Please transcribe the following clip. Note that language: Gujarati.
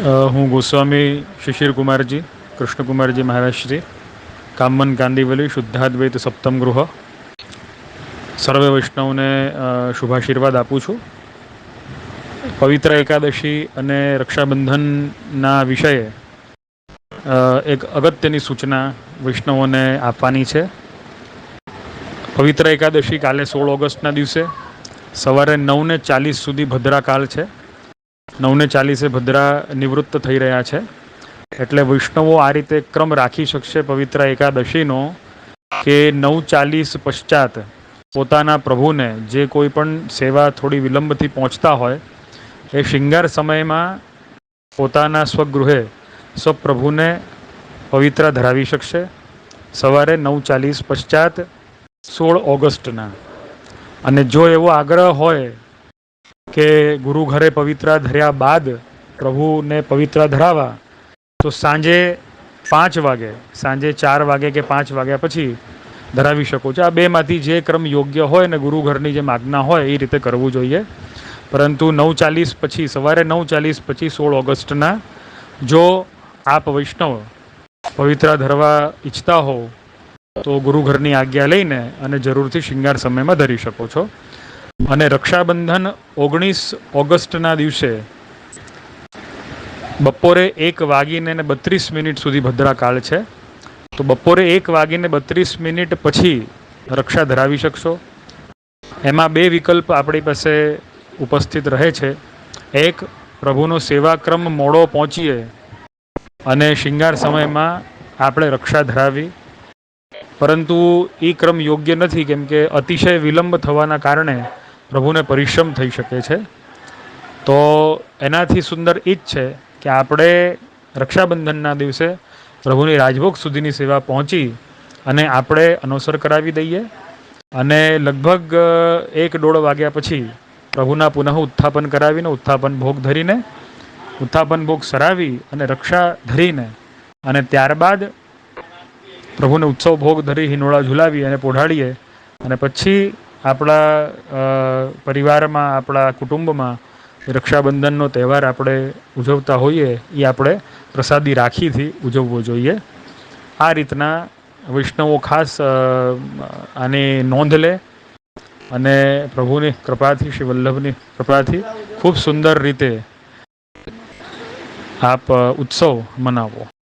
હું ગોસ્વામી શિશિર કુમારજી કૃષ્ણકુમારજી મહારાજશ્રી કામન કાંદીવલી શુદ્ધાદ્વૈત સપ્તમ ગૃહ. સર્વે વૈષ્ણવને શુભાશીર્વાદ આપું છું. પવિત્ર એકાદશી અને રક્ષાબંધનના વિષયે એક અગત્યની સૂચના વૈષ્ણવોને આપવાની છે. પવિત્ર એકાદશી કાલે સોળ ઓગસ્ટના દિવસે સવારે નવને ચાલીસ સુધી ભદ્રાકાલ છે. નવને ચાલીસે ભદ્રા નિવૃત્ત થઈ રહ્યા છે. એટલે વૈષ્ણવો આ રીતે ક્રમ રાખી શકશે પવિત્ર એકાદશીનો કે નવ ચાલીસ પશ્ચાત પોતાના પ્રભુને જે કોઈ પણ સેવા થોડી વિલંબથી પહોંચતા હોય, એ શિંગાર સમયમાં પોતાના સ્વગૃહે સ્વપ્રભુને પવિત્ર ધરાવી શકશે. સવારે નવ ચાલીસ પશ્ચાત સોળ ઓગસ્ટના. અને જો એવો આગ્રહ હોય કે ગુરુ ઘરે પવિત્રા ધર્યા બાદ પ્રભુને પવિત્રા ધરાવા. તો સાંજે પાંચ વાગે, સાંજે ચાર વાગે કે પાંચ વાગ્યા પછી ધરાવી શકો છો. આ બેમાંથી જે ક્રમ યોગ્ય હોય ને ગુરુ ઘરની જે આજ્ઞા હોય એ રીતે કરવું જોઈએ. પરંતુ નવ ચાલીસ પછી, સવારે નવ ચાલીસ પછી સોળ ઓગસ્ટના જો આપ વૈષ્ણવ પવિત્રા ધરવા ઈચ્છતા હોવ તો ગુરુ ઘરની આજ્ઞા લઈને અને જરૂરથી શિંગાર સમયમાં ધરી શકો છો. અને રક્ષાબંધન ઓગણીસ ઓગસ્ટના દિવસે બપોરે એક વાગીને ને બત્રીસ મિનિટ સુધી ભદ્રાકાળ છે. તો બપોરે એક વાગીને બત્રીસ મિનિટ પછી રક્ષા ધરાવી શકશો. એમાં બે વિકલ્પ આપણી પાસે ઉપસ્થિત રહે છે. એક, પ્રભુનો સેવાક્રમ મોડો પહોંચીએ અને શિંગાર સમયમાં આપણે રક્ષા ધરાવી. પરંતુ એ ક્રમ યોગ્ય નથી કેમ કે અતિશય વિલંબ થવાના કારણે પ્રભુને પરિશ્રમ થઈ શકે છે. તો એનાથી સુંદર એ જ છે કે આપણે રક્ષાબંધનના દિવસે પ્રભુની રાજભોગ સુધીની સેવા પહોંચી અને આપણે અનુસર કરાવી દઈએ અને લગભગ એક દોઢ વાગ્યા પછી પ્રભુના પુનઃ ઉત્થાપન કરાવીને, ઉત્થાપન ભોગ ધરીને, ઉત્થાપન ભોગ સરાવી અને રક્ષા ધરીને અને ત્યારબાદ પ્રભુને ઉત્સવ ભોગ ધરી હિંડોળા ઝુલાવી અને પોઢાડીએ અને પછી આપણા પરિવારમાં, આપણા કુટુંબમાં રક્ષાબંધનનો તહેવાર આપણે ઉજવતા હોઈએ એ આપણે પ્રસાદી રાખીથી ઉજવવો જોઈએ. આ રીતના વૈષ્ણવો ખાસ આની નોંધ લે અને પ્રભુની કૃપાથી, શ્રી વલ્લભની કૃપાથી ખૂબ સુંદર રીતે આપ ઉત્સવ મનાવો.